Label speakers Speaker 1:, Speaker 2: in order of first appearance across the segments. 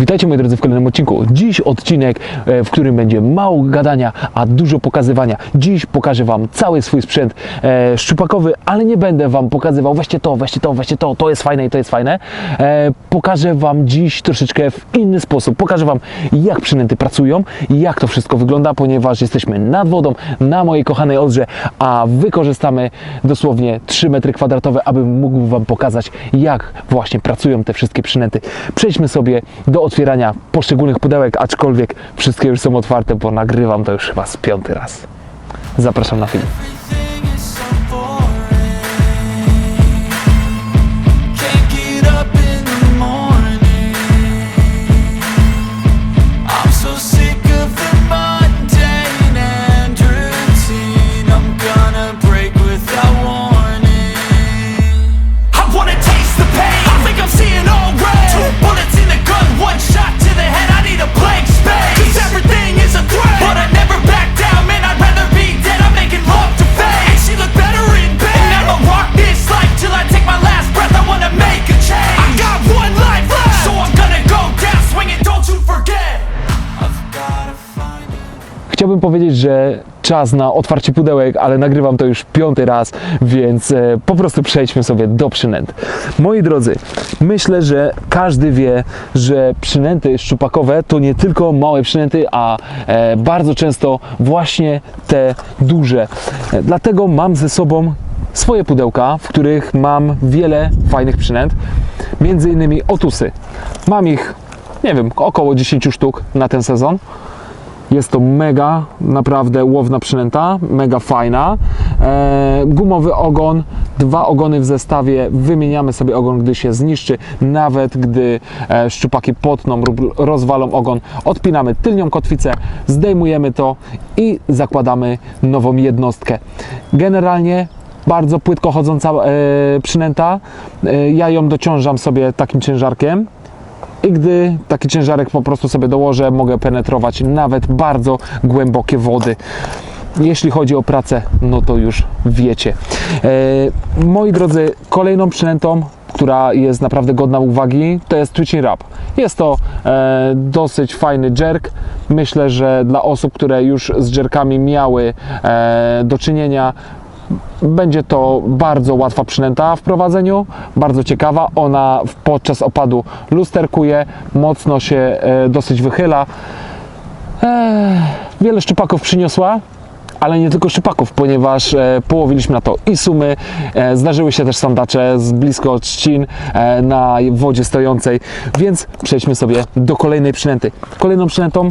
Speaker 1: Witajcie moi drodzy w kolejnym odcinku. Dziś odcinek, e, w którym będzie mało gadania, a dużo pokazywania. Dziś pokażę Wam cały swój sprzęt e, szczupakowy, ale nie będę Wam pokazywał weźcie to, weźcie to, weźcie to, to jest fajne i to jest fajne. E, pokażę Wam dziś troszeczkę w inny sposób. Pokażę Wam jak przynęty pracują, jak to wszystko wygląda, ponieważ jesteśmy nad wodą, na mojej kochanej Odrze, a wykorzystamy dosłownie 3 metry kwadratowe, abym mógł Wam pokazać jak właśnie pracują te wszystkie przynęty. Przejdźmy sobie do otwierania poszczególnych pudełek, aczkolwiek wszystkie już są otwarte, bo nagrywam to już chyba z piąty raz. Zapraszam na film. Chciałbym powiedzieć, że czas na otwarcie pudełek, ale nagrywam to już piąty raz, więc e, po prostu przejdźmy sobie do przynęt. Moi drodzy, myślę, że każdy wie, że przynęty szczupakowe to nie tylko małe przynęty, a e, bardzo często właśnie te duże. E, dlatego mam ze sobą swoje pudełka, w których mam wiele fajnych przynęt, między innymi otusy. Mam ich, nie wiem, około 10 sztuk na ten sezon. Jest to mega, naprawdę łowna przynęta, mega fajna. E, gumowy ogon, dwa ogony w zestawie. Wymieniamy sobie ogon, gdy się zniszczy, nawet gdy e, szczupaki potną lub rozwalą ogon. Odpinamy tylnią kotwicę, zdejmujemy to i zakładamy nową jednostkę. Generalnie bardzo płytko chodząca e, przynęta. E, ja ją dociążam sobie takim ciężarkiem. I gdy taki ciężarek po prostu sobie dołożę, mogę penetrować nawet bardzo głębokie wody. Jeśli chodzi o pracę, no to już wiecie. E, moi drodzy, kolejną przynętą, która jest naprawdę godna uwagi, to jest Twitching Rap. Jest to e, dosyć fajny jerk. Myślę, że dla osób, które już z jerkami miały e, do czynienia, będzie to bardzo łatwa przynęta w prowadzeniu, bardzo ciekawa. Ona podczas opadu lusterkuje, mocno się e, dosyć wychyla. Wiele szczupaków przyniosła, ale nie tylko szczupaków, ponieważ e, połowiliśmy na to i sumy, e, zdarzyły się też sandacze z blisko trzcin e, na wodzie stojącej, więc przejdźmy sobie do kolejnej przynęty. Kolejną przynętą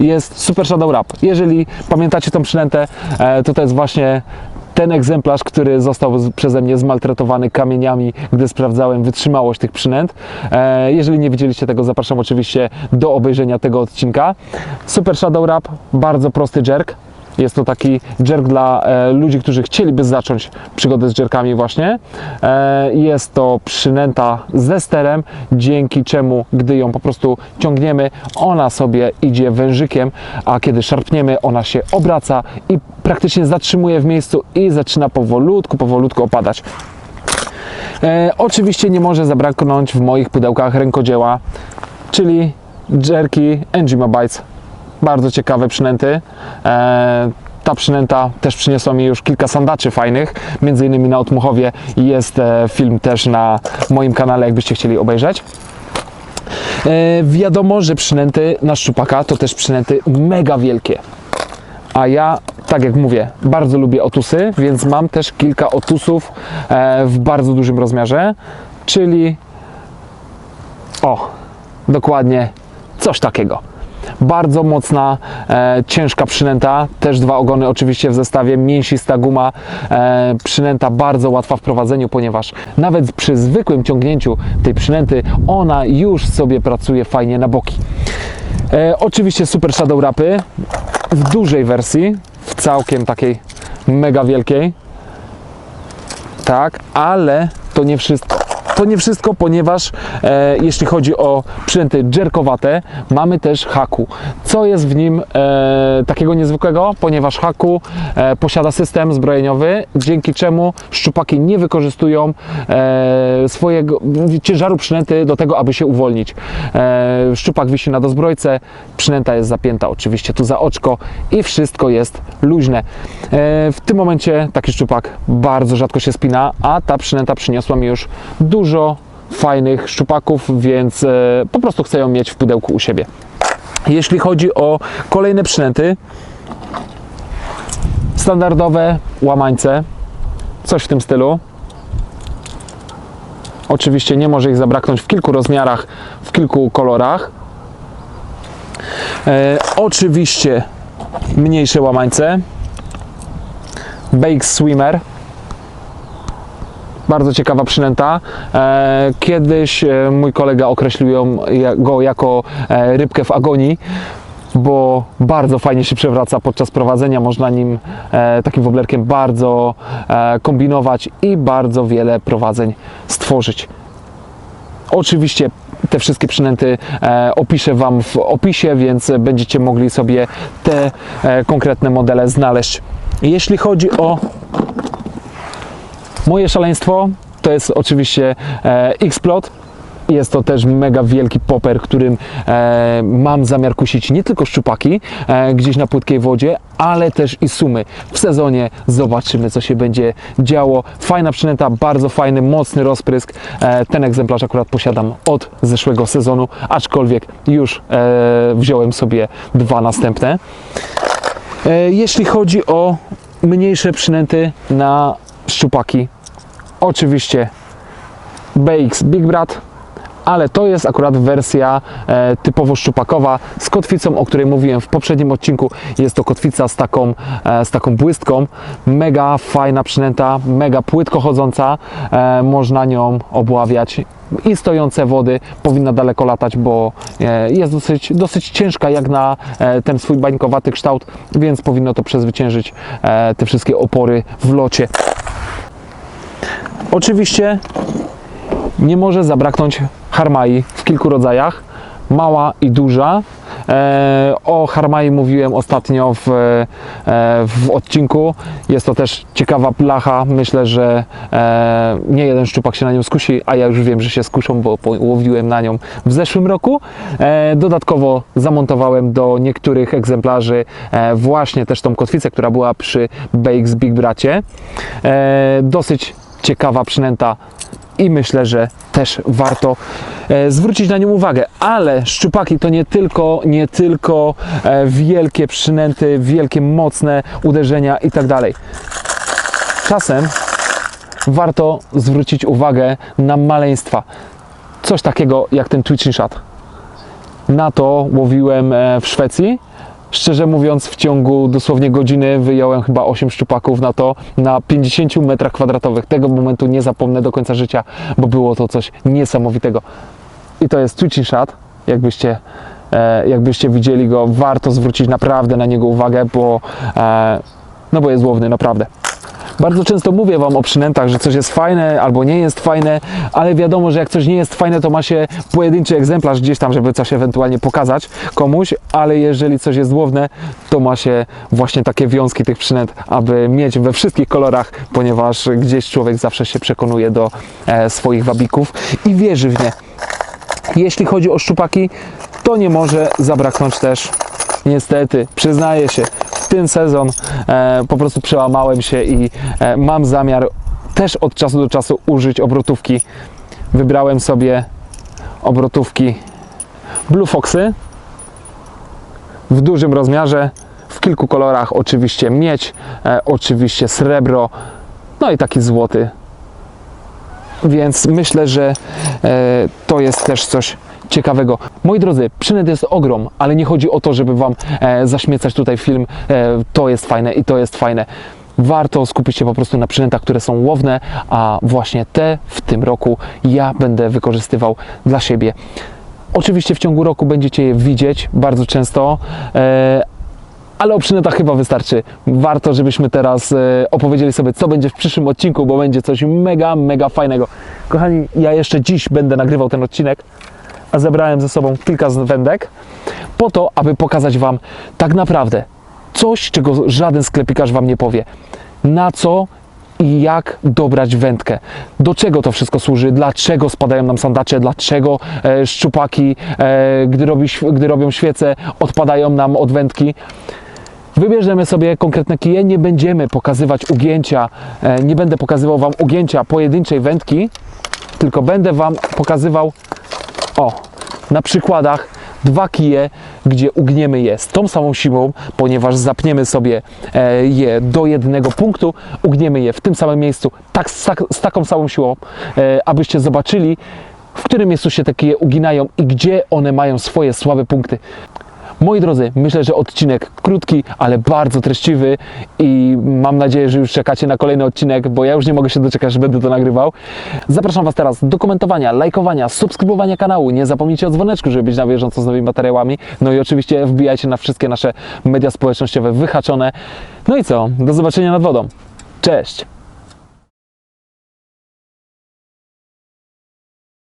Speaker 1: jest Super Shadow Rap. Jeżeli pamiętacie tą przynętę, e, to to jest właśnie ten egzemplarz, który został przeze mnie zmaltretowany kamieniami, gdy sprawdzałem wytrzymałość tych przynęt. E, jeżeli nie widzieliście tego, zapraszam oczywiście do obejrzenia tego odcinka. Super Shadow Rap, bardzo prosty jerk. Jest to taki jerk dla e, ludzi, którzy chcieliby zacząć przygodę z jerkami właśnie. E, jest to przynęta ze sterem, dzięki czemu, gdy ją po prostu ciągniemy, ona sobie idzie wężykiem, a kiedy szarpniemy, ona się obraca i praktycznie zatrzymuje w miejscu i zaczyna powolutku, powolutku opadać. E, oczywiście nie może zabraknąć w moich pudełkach rękodzieła, czyli jerki NG Bites. Bardzo ciekawe przynęty. E, ta przynęta też przyniosła mi już kilka sandaczy fajnych, między innymi na Otmuchowie jest e, film też na moim kanale, jakbyście chcieli obejrzeć. E, wiadomo, że przynęty na szczupaka to też przynęty mega wielkie. A ja, tak jak mówię, bardzo lubię otusy, więc mam też kilka otusów w bardzo dużym rozmiarze, czyli o, dokładnie coś takiego. Bardzo mocna, e, ciężka przynęta, też dwa ogony oczywiście w zestawie, mięsista guma, e, przynęta bardzo łatwa w prowadzeniu, ponieważ nawet przy zwykłym ciągnięciu tej przynęty ona już sobie pracuje fajnie na boki. E, oczywiście Super Shadow Rapy w dużej wersji, w całkiem takiej mega wielkiej. Tak, ale to nie wszystko. To nie wszystko, ponieważ e, jeśli chodzi o przynęty dżerkowate, mamy też haku. Co jest w nim e, takiego niezwykłego? Ponieważ haku e, posiada system zbrojeniowy, dzięki czemu szczupaki nie wykorzystują e, swojego ciężaru przynęty do tego, aby się uwolnić. E, szczupak wisi na dozbrojce, przynęta jest zapięta oczywiście tu za oczko i wszystko jest luźne. E, w tym momencie taki szczupak bardzo rzadko się spina, a ta przynęta przyniosła mi już dużo fajnych szczupaków, więc e, po prostu chcę ją mieć w pudełku u siebie. Jeśli chodzi o kolejne przynęty, standardowe łamańce, coś w tym stylu. Oczywiście nie może ich zabraknąć w kilku rozmiarach, w kilku kolorach. E, oczywiście mniejsze łamańce. Bake Swimmer. Bardzo ciekawa przynęta. E, kiedyś e, mój kolega określił ją, go jako e, rybkę w agonii, bo bardzo fajnie się przewraca podczas prowadzenia. Można nim takim woblerkiem bardzo kombinować i bardzo wiele prowadzeń stworzyć. Oczywiście te wszystkie przynęty opiszę Wam w opisie, więc będziecie mogli sobie te konkretne modele znaleźć. Jeśli chodzi o moje szaleństwo, to jest oczywiście e, X-Plot. Jest to też mega wielki popper, którym e, mam zamiar kusić nie tylko szczupaki e, gdzieś na płytkiej wodzie, ale też i sumy. W sezonie zobaczymy, co się będzie działo. Fajna przynęta, bardzo fajny, mocny rozprysk. E, ten egzemplarz akurat posiadam od zeszłego sezonu, aczkolwiek już e, wziąłem sobie dwa następne. E, Jeśli chodzi o mniejsze przynęty na szczupaki, oczywiście BX Big Brat, ale to jest akurat wersja e, typowo szczupakowa z kotwicą, o której mówiłem w poprzednim odcinku. Jest to kotwica z taką, e, z taką błystką. Mega fajna przynęta, mega płytko chodząca. E, można nią obławiać i stojące wody. Powinna daleko latać, bo e, jest dosyć, dosyć ciężka jak na e, ten swój bańkowaty kształt, więc powinno to przezwyciężyć e, te wszystkie opory w locie. Oczywiście nie może zabraknąć harmai w kilku rodzajach, mała i duża. E, o harmai mówiłem ostatnio w, e, w odcinku. Jest to też ciekawa placha. Myślę, że e, nie jeden szczupak się na nią skusi, a ja już wiem, że się skuszą, bo łowiłem na nią w zeszłym roku. Dodatkowo zamontowałem do niektórych egzemplarzy właśnie też tą kotwicę, która była przy BX Big Bracie. Dosyć ciekawa przynęta i myślę, że też warto e, zwrócić na nią uwagę. Ale szczupaki to nie tylko, nie tylko e, wielkie przynęty, wielkie, mocne uderzenia i tak dalej. Czasem warto zwrócić uwagę na maleństwa. Coś takiego jak ten twitching shot. Na to łowiłem e, w Szwecji. Szczerze mówiąc, w ciągu dosłownie godziny wyjąłem chyba 8 szczupaków na to, na 50 metrach kwadratowych. Tego momentu nie zapomnę do końca życia, bo było to coś niesamowitego. I to jest twitching shot, jakbyście, e, jakbyście widzieli go, warto zwrócić naprawdę na niego uwagę, bo, e, no bo jest łowny, naprawdę. Bardzo często mówię Wam o przynętach, że coś jest fajne albo nie jest fajne, ale wiadomo, że jak coś nie jest fajne, to ma się pojedynczy egzemplarz gdzieś tam, żeby coś ewentualnie pokazać komuś, ale jeżeli coś jest łowne, to ma się właśnie takie wiązki tych przynęt, aby mieć we wszystkich kolorach, ponieważ gdzieś człowiek zawsze się przekonuje do e, swoich wabików i wierzy w nie. Jeśli chodzi o szczupaki, to nie może zabraknąć też, niestety, przyznaję się, ten sezon e, po prostu przełamałem się i e, mam zamiar też od czasu do czasu użyć obrotówki. Wybrałem sobie obrotówki Blue Foxy w dużym rozmiarze, w kilku kolorach, oczywiście miedź, e, oczywiście srebro, no i taki złoty więc myślę, że e, to jest też coś ciekawego. Moi drodzy, przynęt jest ogrom, ale nie chodzi o to, żeby Wam e, zaśmiecać tutaj film, e, to jest fajne i to jest fajne. Warto skupić się po prostu na przynętach, które są łowne, a właśnie te w tym roku ja będę wykorzystywał dla siebie. Oczywiście w ciągu roku będziecie je widzieć bardzo często, e, Ale o przynętach chyba wystarczy. Warto, żebyśmy teraz e, opowiedzieli sobie, co będzie w przyszłym odcinku, bo będzie coś mega, mega fajnego. Kochani, ja jeszcze dziś będę nagrywał ten odcinek, zebrałem ze sobą kilka wędek po to, aby pokazać Wam tak naprawdę coś, czego żaden sklepikarz Wam nie powie. Na co i jak dobrać wędkę. Do czego to wszystko służy, dlaczego spadają nam sandacze, dlaczego e, szczupaki, e, gdy, robi, gdy robią świece, odpadają nam od wędki. Wybierzemy sobie konkretne kije, nie będziemy pokazywać ugięcia, e, nie będę pokazywał Wam ugięcia pojedynczej wędki, tylko będę Wam pokazywał o, na przykładach dwa kije, gdzie ugniemy je z tą samą siłą, ponieważ zapniemy sobie e, je do jednego punktu, ugniemy je w tym samym miejscu, tak, z, tak, z taką samą siłą, e, abyście zobaczyli, w którym miejscu się te kije uginają i gdzie one mają swoje słabe punkty. Moi drodzy, myślę, że odcinek krótki, ale bardzo treściwy i mam nadzieję, że już czekacie na kolejny odcinek, bo ja już nie mogę się doczekać, że będę to nagrywał. Zapraszam Was teraz do komentowania, lajkowania, subskrybowania kanału. Nie zapomnijcie o dzwoneczku, żeby być na bieżąco z nowymi materiałami. No i oczywiście wbijajcie na wszystkie nasze media społecznościowe wyhaczone. No i co? Do zobaczenia nad wodą. Cześć!